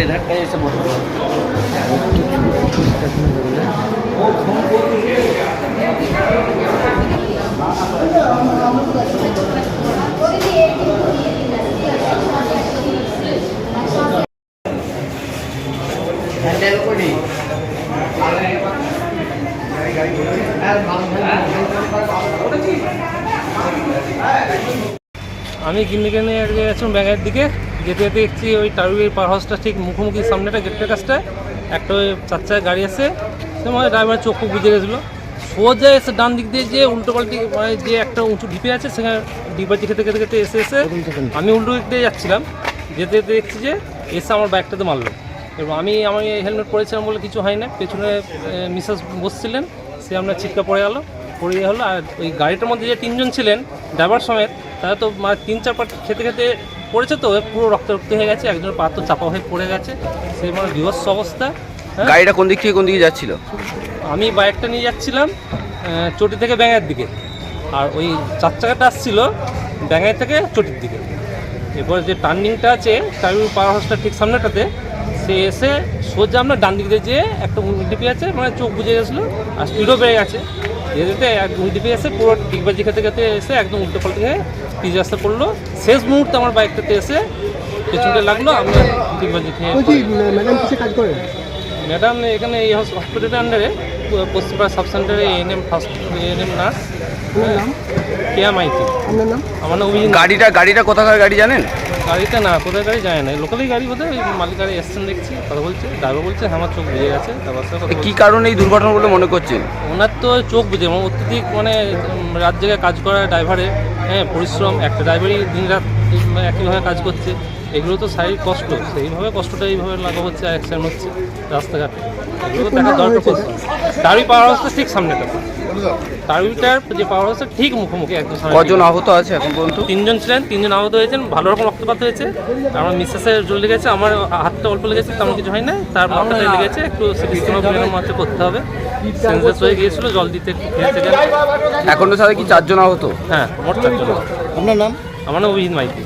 আমরা এধারটায় এসে বসবো আমি গিন্নিকে নিয়ে আজকে গেছিলাম ব্যাঙের দিকে। যেতে যেতে দেখছি ওই টারুগের পার হাউসটা ঠিক মুখোমুখি সামনেটা গেটের কাছটা। একটা ওই চার চাকা গাড়ি আছে। সে মানে ড্রাইভার চোখ খুব বুঝে গেছিল। সোজা এসে ডান দিক দিয়ে যে উল্টো পাল্টি মানে যে একটা উঁচু ঢিপে আছে সেখানে ডিবাজি খেতে খেতে খেতে এসে এসে আমি উল্টো দিক দিয়ে যাচ্ছিলাম। যেতে যেতে দেখছি যে এসে আমার ব্যাগটাতে মারলো। এবং আমি আমি হেলমেট পরেছিলাম বলে কিছু হয় না। পেছনে মিসেস বসছিলেন। সে আপনার ছিটকা পড়ে গেল। পড়ে হলো আর ওই গাড়িটার মধ্যে যে তিনজন ছিলেন ড্রাইভার সমেত তারা তো মানে তিন চার পাট খেতে খেতে পড়েছে তো পুরো রক্ত রক্ত হয়ে গেছে একজনের পা তো চাপা হয়ে পড়ে গেছে। সেই মানে বিভৎস অবস্থা হ্যাঁ। গাড়িটা কোন দিক থেকে কোন দিকে যাচ্ছিল? আমি বাইকটা নিয়ে যাচ্ছিলাম চটি থেকে ব্যাঙের দিকে। আর ওই চার চাকাটা আসছিল ব্যাঙের থেকে চটির দিকে। এরপর যে টার্নিংটা আছে টার্নিং পাওয়ার হাউসটা ঠিক সামনেটাতে সে এসে সোজা আমরা ডান দিক দিয়ে যেয়ে একটা উল্টিপি আছে মানে চোখ বুঝে গেছিল আর স্পিডও বেড়ে গেছে। যেতে এক উল্টিপি এসে পুরো টিকবাজি খেতে খেতে এসে একদম উল্টো পাল্টে গিয়ে পিজ রাস্তা পড়ল। শেষ মুহূর্তে আমার বাইকটাতে এসে পেছনটা লাগল আমি টিকবাজি খেয়ে ম্যাডাম কিসে কাজ করেন ম্যাডাম এখানে এই হসপিটালের আন্ডারে পশ্চিমপাড়া সাব সেন্টারে ANM first ANM nurse Keya Maiti আমার নাম গাড়িটা গাড়িটা কোথাকার গাড়ি জানেন? গাড়িটা না কোথায় গাড়ি যায় না। লোকালই গাড়ি বোধহয় ওই মালিক গাড়ি এসছেন দেখছি কথা বলছে ড্রাইভার বলছে হ্যাঁ আমার চোখ বুঝে গেছে তারপর কি কারণে এই দুর্ঘটনা বলে মনে করছেন? ওনার তো চোখ বুঝে মানে অত্যধিক মানে রাত জায়গায় কাজ করা ড্রাইভারে হ্যাঁ পরিশ্রম একটা ড্রাইভারই দিন রাত একইভাবে কাজ করছে। এগুলো তো শারীরিক কষ্ট সেইভাবে কষ্টটা এইভাবে লাগা হচ্ছে আর অ্যাক্সিডেন্ট হচ্ছে রাস্তাঘাটে। এগুলো তো দেখা দরকার টাড়ি পাওয়ার হাউসটা ঠিক সামনেটা টাড়িটার যে পাওয়ার হাউসটা ঠিক মুখোমুখি একদম কজন আহত আছে এখন পর্যন্ত? তিনজন ছিলেন তিনজন আহত হয়েছেন ভালো রকম রক্তপাত হয়েছে। আমার মিসেসের জল লেগেছে আমার হাতটা অল্প লেগেছে তেমন কিছু হয় না তার মাথাটা লেগেছে একটু সিস্টেমের মাত্র করতে হবে। সেন্সেস হয়ে গিয়েছিল জল দিতে একটু খেয়েছে সাথে কি চারজন আহত? হ্যাঁ মোট চারজন আপনার নাম? আমার নাম অভিজিৎ মাইতি।